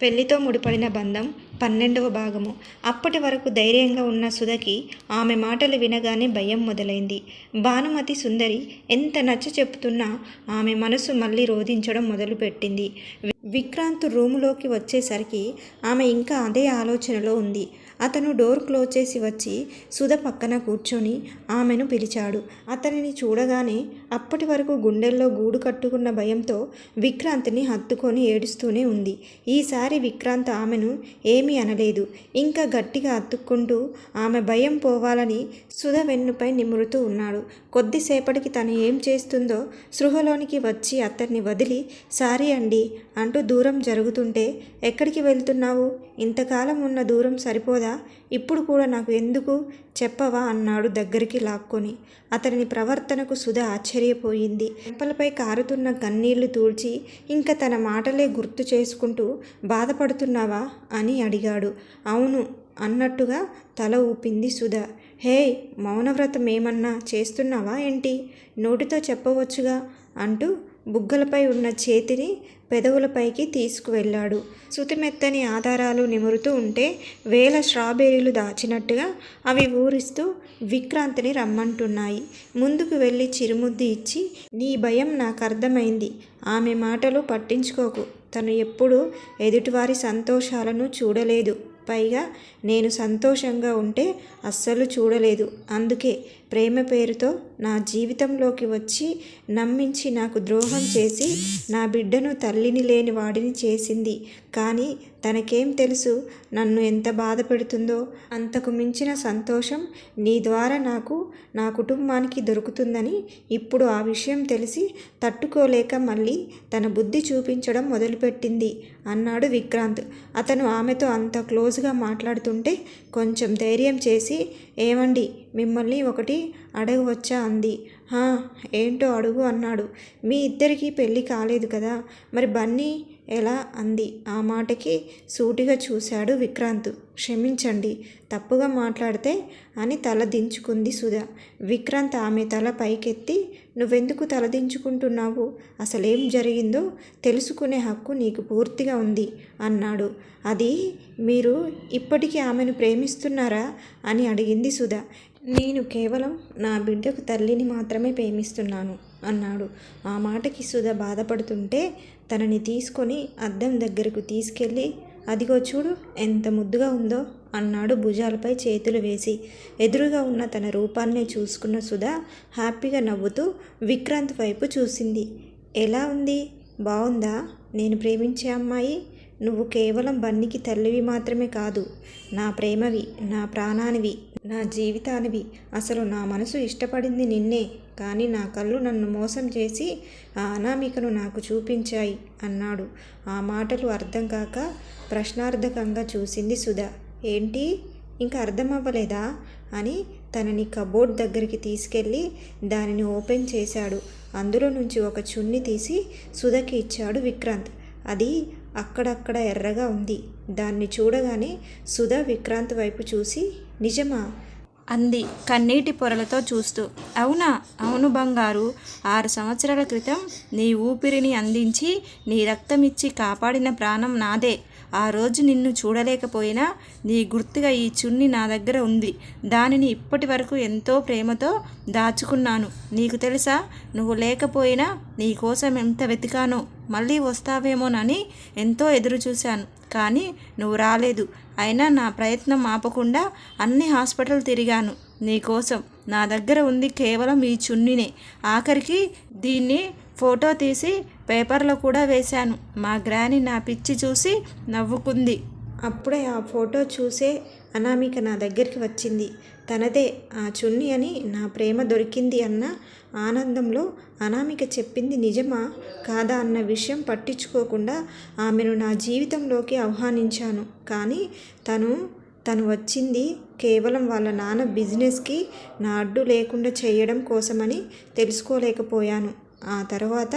పెళ్ళితో ముడిపడిన బంధం పన్నెండవ భాగము. అప్పటి వరకు ధైర్యంగా ఉన్న సుధకి ఆమె మాటలు వినగానే భయం మొదలైంది. భానుమతి సుందరి ఎంత నచ్చ చెప్తున్నా ఆమె మనసు మళ్ళీ రోధించడం మొదలుపెట్టింది. విక్రాంత్ రూములోకి వచ్చేసరికి ఆమె ఇంకా అదే ఆలోచనలో ఉంది. అతను డోర్ క్లోజ్ చేసి వచ్చి సుధ పక్కన కూర్చొని ఆమెను పిలిచాడు. అతనిని చూడగానే అప్పటి వరకు గుండెల్లో గూడు కట్టుకున్న భయంతో విక్రాంత్ని హత్తుకొని ఏడుస్తూనే ఉంది. ఈసారి విక్రాంత్ ఆమెను ఏమీ అనలేదు. ఇంకా గట్టిగా హత్తుకుంటూ ఆమె భయం పోవాలని సుధ వెన్నుపై నిమురుతూ ఉన్నాడు. కొద్దిసేపటికి తను ఏం చేస్తుందో సృహలోనికి వచ్చి అతన్ని వదిలి సారీ అండి అంటూ దూరం జరుగుతుంటే ఎక్కడికి వెళ్తున్నావు? ఇంతకాలం ఉన్న దూరం సరిపోదా? ఇప్పుడు కూడా నాకు ఎందుకు? చెప్పవా? అన్నాడు దగ్గరికి లాక్కొని. అతని ప్రవర్తనకు సుధ ఆశ్చర్యపోయింది. చెంపలపై కారుతున్న కన్నీళ్ళు తూడ్చి ఇంకా తన మాటలే గుర్తు చేసుకుంటూ బాధపడుతున్నావా? అని అడిగాడు. అవును అన్నట్టుగా తల ఊపింది సుధ. హే మౌనవ్రతం ఏమన్నా చేస్తున్నావా ఏంటి? నోటితో చెప్పవచ్చుగా అంటూ బుగ్గలపై ఉన్న చేతిని పెదవులపైకి తీసుకువెళ్ళాడు. శృతిమెత్తని ఆధారాలు నిమురుతూ ఉంటే వేల స్ట్రాబెర్రీలు దాచినట్టుగా అవి ఊరిస్తూ విక్రాంతిని రమ్మంటున్నాయి. ముందుకు వెళ్ళి చిరుముద్ది ఇచ్చి నీ భయం నాకు అర్థమైంది. ఆమె మాటలు పట్టించుకోకు. తను ఎప్పుడూ ఎదుటివారి సంతోషాలను చూడలేదు. పైగా నేను సంతోషంగా ఉంటే అస్సలు చూడలేదు. అందుకే ప్రేమ పేరుతో నా జీవితంలోకి వచ్చి నమ్మించి నాకు ద్రోహం చేసి నా బిడ్డను తల్లిని లేని వాడిని చేసింది. కానీ తనకేం తెలుసు? నన్ను ఎంత బాధ పెడుతుందో అంతకు మించిన సంతోషం నీ ద్వారా నాకు నా కుటుంబానికి దొరుకుతుందని ఇప్పుడు ఆ విషయం తెలిసి తట్టుకోలేక మళ్ళీ తన బుద్ధి చూపించడం మొదలుపెట్టింది అన్నాడు విక్రాంత్. అతను ఆమెతో అంత క్లోజ్గా మాట్లాడుతుంటే కొంచెం ధైర్యం చేసి ఏమండి మిమ్మల్ని ఒకటి అడగవచ్చా? అంది. ఏంటో అడుగు అన్నాడు. మీ ఇద్దరికీ పెళ్ళి కాలేదు కదా? మరి బన్నీ ఎలా అంది. ఆ మాటకి సూటిగా చూశాడు విక్రాంత్. క్షమించండి తప్పుగా మాట్లాడితే అని తల దించుకుంది సుధ. విక్రాంత్ ఆమె తల పైకెత్తి నువ్వెందుకు తల దించుకుంటున్నావు? అసలేం జరిగిందో తెలుసుకునే హక్కు నీకు పూర్తిగా ఉంది అన్నాడు. అది మీరు ఇప్పటికీ ఆమెను ప్రేమిస్తున్నారా అని అడిగింది సుధ. నేను కేవలం నా బిడ్డకు తల్లిని మాత్రమే ప్రేమిస్తున్నాను. అన్నాడు. ఆ మాటకి సుధ బాధపడుతుంటే తనని తీసుకొని అద్దం దగ్గరకు తీసుకెళ్ళి అదిగో చూడు ఎంత ముద్దుగా ఉందో అన్నాడు భుజాలపై చేతులు వేసి. ఎదురుగా ఉన్న తన రూపాన్ని చూసుకున్న సుధా హ్యాపీగా నవ్వుతూ విక్రాంత్ వైపు చూసింది. ఎలా ఉంది? బాగుందా నేను ప్రేమించే అమ్మాయి? నువ్వు కేవలం బన్నికి తల్లివి మాత్రమే కాదు. నా ప్రేమవి నా ప్రాణానివి నా జీవితానివి. అసలు నా మనసు ఇష్టపడింది నిన్నే. కానీ నా కళ్ళు నన్ను మోసం చేసి ఆ అనామికను నాకు చూపించాయి అన్నాడు. ఆ మాటలు అర్థం కాక ప్రశ్నార్థకంగా చూసింది సుధ. ఏంటి? ఇంకా అర్థమవ్వలేదా? అని తనని కబోర్డ్ దగ్గరికి తీసుకెళ్ళి దానిని ఓపెన్ చేశాడు. అందులో నుంచి ఒక చున్ని తీసి సుధకి ఇచ్చాడు విక్రాంత్. అది అక్కడక్కడ ఎర్రగా ఉంది. దాన్ని చూడగానే సుధ విక్రాంత్ వైపు చూసి నిజమా? అంది కన్నీటి పొరలతో చూస్తూ. అవునా? అవును బంగారు. ఆరు సంవత్సరాల క్రితం నీ ఊపిరిని అందించి నీ రక్తమిచ్చి కాపాడిన ప్రాణం నాదే. ఆ రోజు నిన్ను చూడలేకపోయినా నీ గుర్తుగా ఈ చున్ని నా దగ్గర ఉంది. దానిని ఇప్పటి వరకు ఎంతో ప్రేమతో దాచుకున్నాను. నీకు తెలుసా? నువ్వు లేకపోయినా నీ కోసం ఎంత వెతికానో. మళ్ళీ వస్తావేమోనని ఎంతో ఎదురు చూశాను. కానీ నువ్వు రాలేదు. అయినా నా ప్రయత్నం ఆపకుండా అన్ని హాస్పిటల్ తిరిగాను. నీకోసం నా దగ్గర ఉంది కేవలం ఈ చున్నినే. ఆఖరికి దీన్ని ఫోటో తీసి పేపర్లో కూడా వేశాను. మా గ్రాని నా పిచ్చి చూసి నవ్వుకుంది. అప్పుడే ఆ ఫోటో చూసే అనామిక నా దగ్గరికి వచ్చింది. తనదే ఆ చున్ని అని నా ప్రేమ దొరికింది అన్న ఆనందంలో అనామిక చెప్పింది నిజమా కాదా అన్న విషయం పట్టించుకోకుండా ఆమెను నా జీవితంలోకి ఆహ్వానించాను. కానీ తను తను వచ్చింది కేవలం వాళ్ళ నాన్న బిజినెస్కి నా అడ్డు లేకుండా చేయడం కోసమని తెలుసుకోలేకపోయాను. ఆ తర్వాత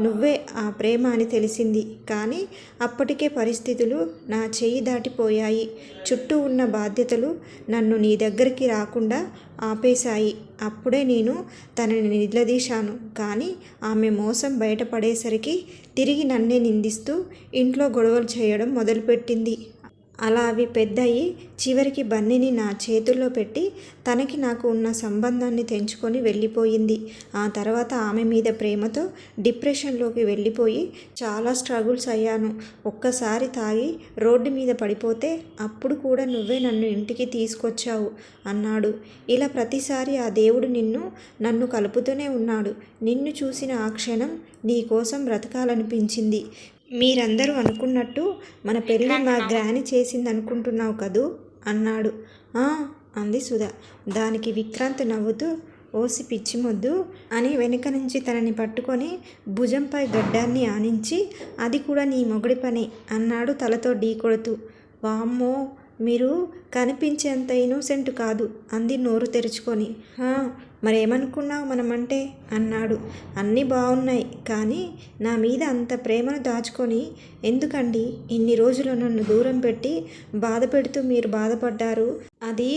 నువ్వే ఆ ప్రేమ అని తెలిసింది. కానీ అప్పటికే పరిస్థితులు నా చేయి దాటిపోయాయి. చుట్టూ ఉన్న బాధ్యతలు నన్ను నీ దగ్గరికి రాకుండా ఆపేశాయి. అప్పుడే నేను తనని నిలదీశాను. కానీ ఆమె మోసం బయటపడేసరికి తిరిగి నన్నే నిందిస్తూ ఇంట్లో గొడవలు చేయడం మొదలుపెట్టింది. అలా అవి పెద్దయి చివరికి బన్నీని నా చేతుల్లో పెట్టి తనకి నాకు ఉన్న సంబంధాన్ని తెంచుకొని వెళ్ళిపోయింది. ఆ తర్వాత ఆమె మీద ప్రేమతో డిప్రెషన్లోకి వెళ్ళిపోయి చాలా స్ట్రగుల్స్ అయ్యాను. ఒక్కసారి తాగి రోడ్డు మీద పడిపోతే అప్పుడు కూడా నువ్వే నన్ను ఇంటికి తీసుకొచ్చావు అన్నాడు. ఇలా ప్రతిసారి ఆ దేవుడు నిన్ను నన్ను కలుపుతూనే ఉన్నాడు. నిన్ను చూసిన ఆ క్షణం నీ కోసం బ్రతకాలనిపించింది. మీరందరూ అనుకున్నట్టు మన పెళ్ళి మా గ్రాని చేసింది అనుకుంటున్నావు కదూ? అన్నాడు. అంది సుధా. దానికి విక్రాంత్ నవ్వుతూ ఓసి పిచ్చి మొద్దు అని వెనుక నుంచి తనని పట్టుకొని భుజంపై గడ్డాన్ని ఆనించి అది కూడా నీ మొగుడి పని అన్నాడు తలతో ఢీకొడుతూ వామ్మో మీరు కనిపించేంత ఇన్నోసెంట్ కాదు అంది నోరు తెరుచుకొని. "హా, మరేమనుకున్నావు మనమంటే అన్నాడు. అన్నీ బాగున్నాయి కానీ నా మీద అంత ప్రేమను దాచుకొని ఎందుకండి ఇన్ని రోజులు నన్ను దూరం పెట్టి బాధ పెడుతూ మీరు బాధపడ్డారు? అది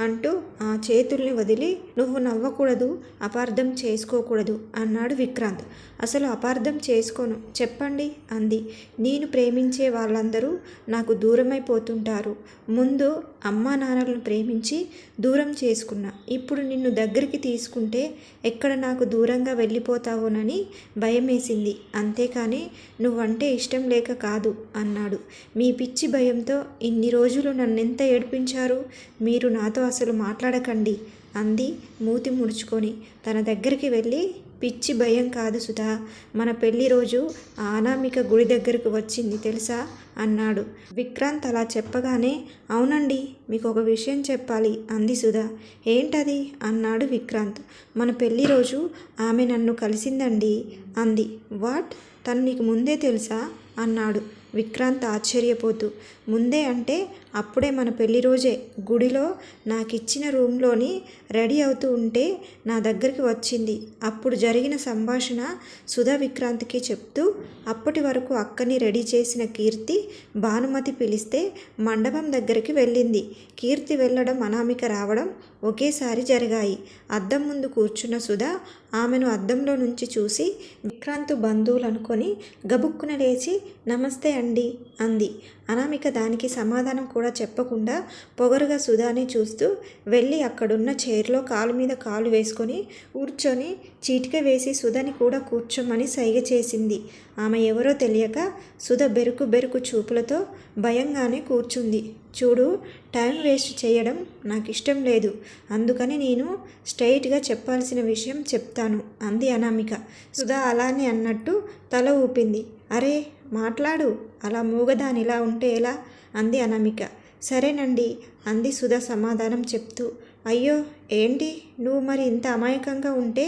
అంటూ ఆ చేతుల్ని వదిలి నువ్వు నవ్వకూడదు అపార్థం చేసుకోకూడదు అన్నాడు విక్రాంత్. అసలు అపార్థం చేసుకోను చెప్పండి అంది. నేను ప్రేమించే వాళ్ళందరూ నాకు దూరమైపోతుంటారు. ముందు అమ్మా నాన్నలను ప్రేమించి దూరం చేసుకున్నా. ఇప్పుడు నిన్ను దగ్గరికి తీసుకుంటే ఎక్కడ నాకు దూరంగా వెళ్ళిపోతావోనని భయమేసింది. అంతేకాని నువ్వంటే ఇష్టం లేక కాదు అన్నాడు. మీ పిచ్చి భయంతో ఇన్ని రోజులు నన్నెంత ఏడిపించారు? మీరు నాతో అసలు మాట్లాడకండి అంది మూతి ముడుచుకొని. తన దగ్గరికి వెళ్ళి పిచ్చి భయం కాదు సుధా. మన పెళ్ళి రోజు ఆ అనామిక గుడి దగ్గరకు వచ్చింది తెలుసా? అన్నాడు. విక్రాంత్ అలా చెప్పగానే అవునండి మీకు ఒక విషయం చెప్పాలి అంది సుధా. ఏంటది? అన్నాడు విక్రాంత్. మన పెళ్ళి రోజు ఆమె నన్ను కలిసిందండి అంది. వాట్? తను నీకు ముందే తెలుసా? అన్నాడు విక్రాంత్ ఆశ్చర్యపోతూ. ముందే అంటే అప్పుడే మన పెళ్ళి రోజే గుడిలో నాకు ఇచ్చిన రూమ్లోని రెడీ అవుతూ ఉంటే నా దగ్గరికి వచ్చింది. అప్పుడు జరిగిన సంభాషణ సుధా విక్రాంత్కి చెప్తూ అప్పటి వరకు అక్కని రెడీ చేసిన కీర్తి భానుమతి పిలిస్తే మండపం దగ్గరికి వెళ్ళింది. కీర్తి వెళ్ళడం అనామిక రావడం ఒకేసారి జరిగాయి. అద్దం ముందు కూర్చున్న సుధా ఆమెను అద్దంలో నుంచి చూసి విక్రాంత్ బంధువులు అనుకొని గబుక్కున లేచి నమస్తే అండి అంది. అనామిక దానికి సమాధానం కూడా చెప్పకుండా పొగరుగా సుధాని చూస్తూ వెళ్ళి అక్కడున్న చైర్లో కాలు మీద కాలు వేసుకొని కూర్చొని చీటిక వేసి సుధని కూడా కూర్చోమని సైగ చేసింది. ఆమె ఎవరో తెలియక సుధ బెరుకు బెరుకు చూపులతో భయంగానే కూర్చుంది. చూడు టైం వేస్ట్ చేయడం నాకు ఇష్టం లేదు. అందుకని నేను స్ట్రైట్గా చెప్పాల్సిన విషయం చెప్తాను అంది అనామిక. సుధా అలానే అన్నట్టు తల ఊపింది. అరే మాట్లాడు. అలా మూగదానిలా ఉంటే ఎలా? అంది అనామిక. సరేనండి అంది సుధా సమాధానం చెప్తూ. అయ్యో ఏంటి? నువ్వు మరి ఇంత అమాయకంగా ఉంటే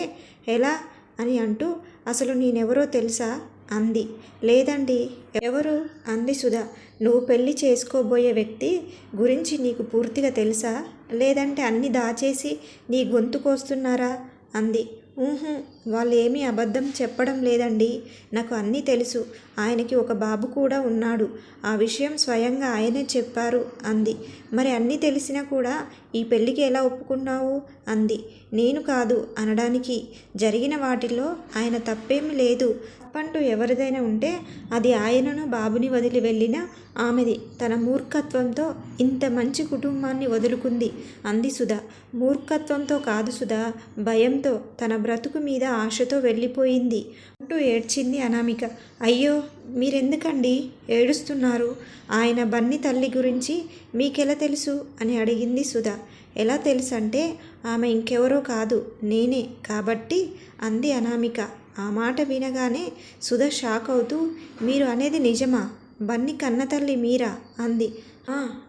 ఎలా? అని అంటూ అసలు నేనెవరో తెలుసా? అంది. లేదండి ఎవరు? అంది సుధా. నువ్వు పెళ్ళి చేసుకోబోయే వ్యక్తి గురించి నీకు పూర్తిగా తెలుసా? లేదంటే అన్ని దాచేసి నీ గొంతుకోస్తున్నారా అంది. వాళ్ళు ఏమీ అబద్ధం చెప్పడం లేదండి. నాకు అన్నీ తెలుసు. ఆయనకి ఒక బాబు కూడా ఉన్నాడు. ఆ విషయం స్వయంగా ఆయనే చెప్పారు అంది. మరి అన్నీ తెలిసినా కూడా ఈ పెళ్ళికి ఎలా ఒప్పుకున్నావు అంది. నేను కాదు అనడానికి జరిగిన వాటిల్లో ఆయన తప్పేమీ లేదు. తప్పంటూ ఎవరిదైనా ఉంటే అది ఆయనను బాబుని వదిలి వెళ్ళిన ఆమెది తన మూర్ఖత్వంతో ఇంత మంచి కుటుంబాన్ని వదులుకుంది. అంది సుధా. మూర్ఖత్వంతో కాదు సుధా భయంతో తన బ్రతుకు మీద ఆశతో వెళ్ళిపోయింది. అంటూ ఏడ్చింది అనామిక. అయ్యో మీరెందుకండి? ఏడుస్తున్నారు. ఆయన బన్ని తల్లి గురించి మీకెలా తెలుసు? అని అడిగింది సుధా. ఎలా తెలుసు అంటే ఆమె ఇంకెవరో కాదు నేనే కాబట్టి అంది అనామిక. ఆ మాట వినగానే సుధ షాక్ అవుతూ మీరు అనేది నిజమా? బన్ని కన్నతల్లి మీరా? అంది.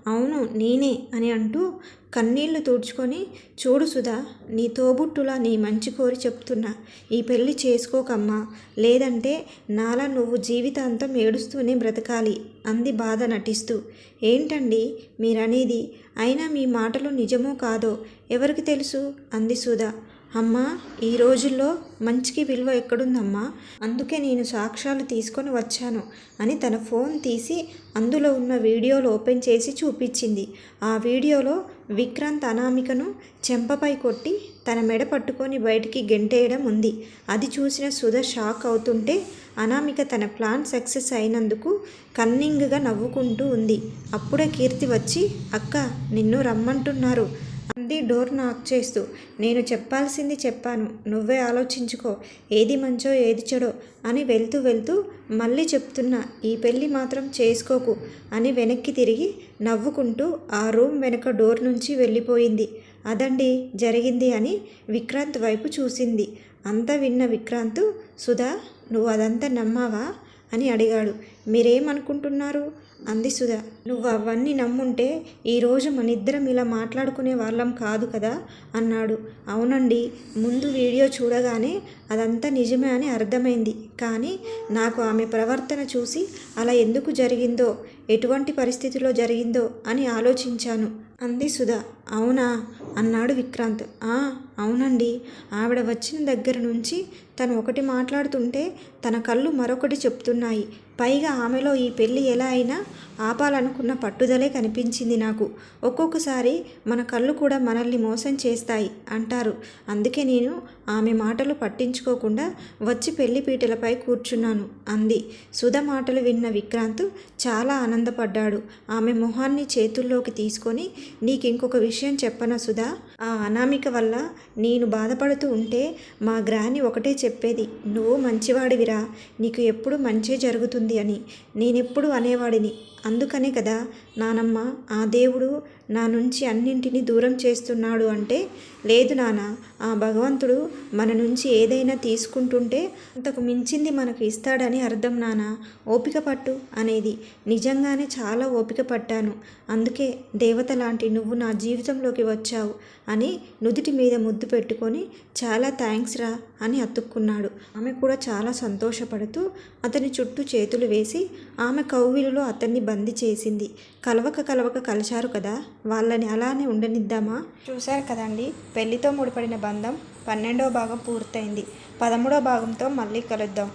అవును నేనే అని అంటూ కన్నీళ్ళు తుడుచుకొని చూడు సుధా నీ తోబుట్టులా నీ మంచి కోరి చెప్తున్నా. ఈ పెళ్ళి చేసుకోకమ్మా. లేదంటే నాలా నువ్వు జీవితాంతం ఏడుస్తూనే బ్రతకాలి అంది బాధ నటిస్తూ. ఏంటండి మీరనేది? అయినా మీ మాటలు నిజమో కాదో? ఎవరికి తెలుసు? అంది సుధా. అమ్మా ఈ రోజుల్లో మంచికి విలువ ఎక్కడుందమ్మా? అందుకే నేను సాక్ష్యాలు తీసుకొని వచ్చాను అని తన ఫోన్ తీసి అందులో ఉన్న వీడియోలు ఓపెన్ చేసి చూపించింది. ఆ వీడియోలో విక్రాంత్ అనామికను చెంపపై కొట్టి తన మెడ పట్టుకొని బయటికి గెంటేయడం ఉంది. అది చూసిన సుధ షాక్ అవుతుంటే అనామిక తన ప్లాన్ సక్సెస్ అయినందుకు కన్నింగ్గా నవ్వుకుంటూ ఉంది. అప్పుడే కీర్తి వచ్చి అక్క నిన్ను రమ్మంటున్నారు. అంది డోర్ నాక్ చేస్తూ. నేను చెప్పాల్సింది చెప్పాను. నువ్వే ఆలోచించుకో. ఏది మంచో ఏది చెడో అని వెళ్తూ వెళ్తూ మళ్ళీ చెప్తున్నా. ఈ పెళ్ళి మాత్రం చేసుకోకు అని వెనక్కి తిరిగి నవ్వుకుంటూ ఆ రూమ్ వెనక డోర్ నుంచి వెళ్ళిపోయింది. అదండి జరిగింది అని విక్రాంత్ వైపు చూసింది. అంతా విన్న విక్రాంత్ సుధా నువ్వు అదంతా నమ్మావా అని అడిగాడు. మీరేమనుకుంటున్నారు? అంది సుధా. నువ్వు అవన్నీ నమ్ముంటే ఈరోజు మన ఇద్దరం ఇలా మాట్లాడుకునే వాళ్ళం కాదు కదా? అన్నాడు. అవునండి ముందు వీడియో చూడగానే అదంతా నిజమే అని అర్థమైంది. కానీ నాకు ఆమె ప్రవర్తన చూసి అలా ఎందుకు జరిగిందో ఎటువంటి పరిస్థితిలో జరిగిందో అని ఆలోచించాను. అంది సుధా. అవునా? అన్నాడు విక్రాంత్. "ఆ, అవునండి. ఆవిడ వచ్చిన దగ్గర నుంచి తను ఒకటి మాట్లాడుతుంటే తన కళ్ళు మరొకటి చెప్తున్నాయి. పైగా ఆమెలో ఈ పెళ్ళి ఎలా అయినా ఆపాలనుకున్న పట్టుదలే కనిపించింది నాకు. ఒక్కొక్కసారి మన కళ్ళు కూడా మనల్ని మోసం చేస్తాయి అంటారు. అందుకే నేను ఆమె మాటలు పట్టించుకోకుండా వచ్చి పెళ్ళి పీటలపై కూర్చున్నాను అంది. సుధ మాటలు విన్న విక్రాంత్ చాలా ఆనందపడ్డాడు. ఆమె మొహాన్ని చేతుల్లోకి తీసుకొని నీకు ఇంకొక విషయం చెప్పనా సుధా? ఆ అనామిక వల్ల నేను బాధపడుతూ ఉంటే మా గ్రాని ఒకటే చెప్పేది నువ్వు మంచివాడివిరా నీకు ఎప్పుడు మంచే జరుగుతుంది అని. నేనెప్పుడు అనేవాడిని. అందుకనే కదా నానమ్మ ఆ దేవుడు నా నుంచి అన్నింటినీ దూరం చేస్తున్నాడు అంటే లేదు నాన్న ఆ భగవంతుడు మన నుంచి ఏదైనా తీసుకుంటుంటే అంతకు మించింది మనకు ఇస్తాడని అర్థం నాన్న ఓపిక పట్టు అనేది. నిజంగానే చాలా ఓపిక పట్టాను. అందుకే దేవత లాంటి నువ్వు నా జీవితంలోకి వచ్చావు అని నుదుటి మీద ముద్దు పెట్టుకొని చాలా థ్యాంక్స్ రా అని అతుక్కున్నాడు. ఆమె కూడా చాలా సంతోషపడుతూ అతని చుట్టూ చేతులు వేసి ఆమె కౌవిలులో అతన్ని బందీ చేసింది. కలవక కలవక కలిశారు కదా? వాళ్ళని అలానే ఉండనిద్దామా? చూశారు కదండి పెళ్ళితో ముడిపడిన బంధం పన్నెండవ భాగం పూర్తయింది. పదమూడో భాగంతో మళ్ళీ కలుద్దాం.